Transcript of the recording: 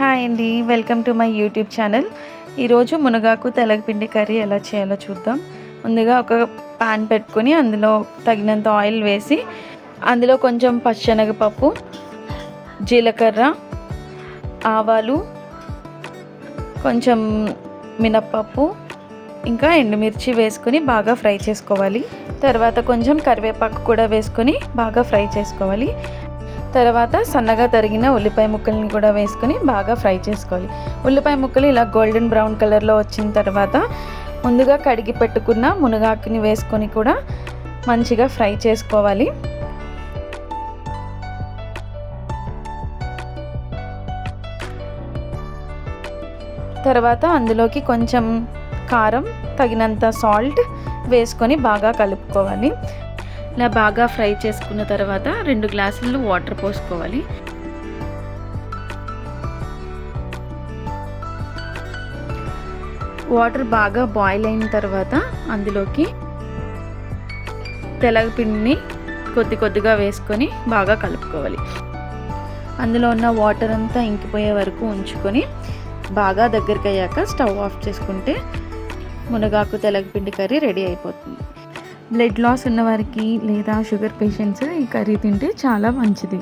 Hi అండి welcome to my YouTube channel. ఈరోజు మునగాకు తెలగపిండి కర్రీ ఎలా చేయాలో చూద్దాం. ముందుగా ఒక పాన్ పెట్టుకొని అందులో తగినంత ఆయిల్ వేసి అందులో కొంచెం పచ్చనగపప్పు జీలకర్ర ఆవాలు కొంచెం మినప్పప్పు ఇంకా ఎండుమిర్చి వేసుకొని బాగా ఫ్రై చేసుకోవాలి. తర్వాత కొంచెం కరివేపాకు కూడా వేసుకొని బాగా ఫ్రై చేసుకోవాలి. తర్వాత సన్నగా తరిగిన ఉల్లిపాయ ముక్కల్ని కూడా వేసుకొని బాగా ఫ్రై చేసుకోవాలి. ఉల్లిపాయ ముక్కలు ఇలా గోల్డెన్ బ్రౌన్ కలర్లో వచ్చిన తర్వాత ముందుగా కడిగి పెట్టుకున్న మునగాకుని వేసుకొని కూడా మంచిగా ఫ్రై చేసుకోవాలి. తర్వాత అందులోకి కొంచెం కారం తగినంత సాల్ట్ వేసుకొని బాగా కలుపుకోవాలి. ఇలా బాగా ఫ్రై చేసుకున్న తర్వాత రెండు గ్లాసులు వాటర్ పోసుకోవాలి. వాటర్ బాగా బాయిల్ అయిన తర్వాత అందులోకి తెలగపిండిని కొద్ది కొద్దిగా వేసుకొని బాగా కలుపుకోవాలి. అందులో ఉన్న వాటర్ అంతా ఇంకిపోయే వరకు ఉంచుకొని బాగా దగ్గరికి అయ్యాక స్టవ్ ఆఫ్ చేసుకుంటే మునగాకు తెలగపిండి కర్రీ రెడీ అయిపోతుంది. బ్లడ్ లాస్ ఉన్నవారికి లేదా షుగర్ పేషెంట్స్ ఈ కర్రీ తింటే చాలా మంచిది.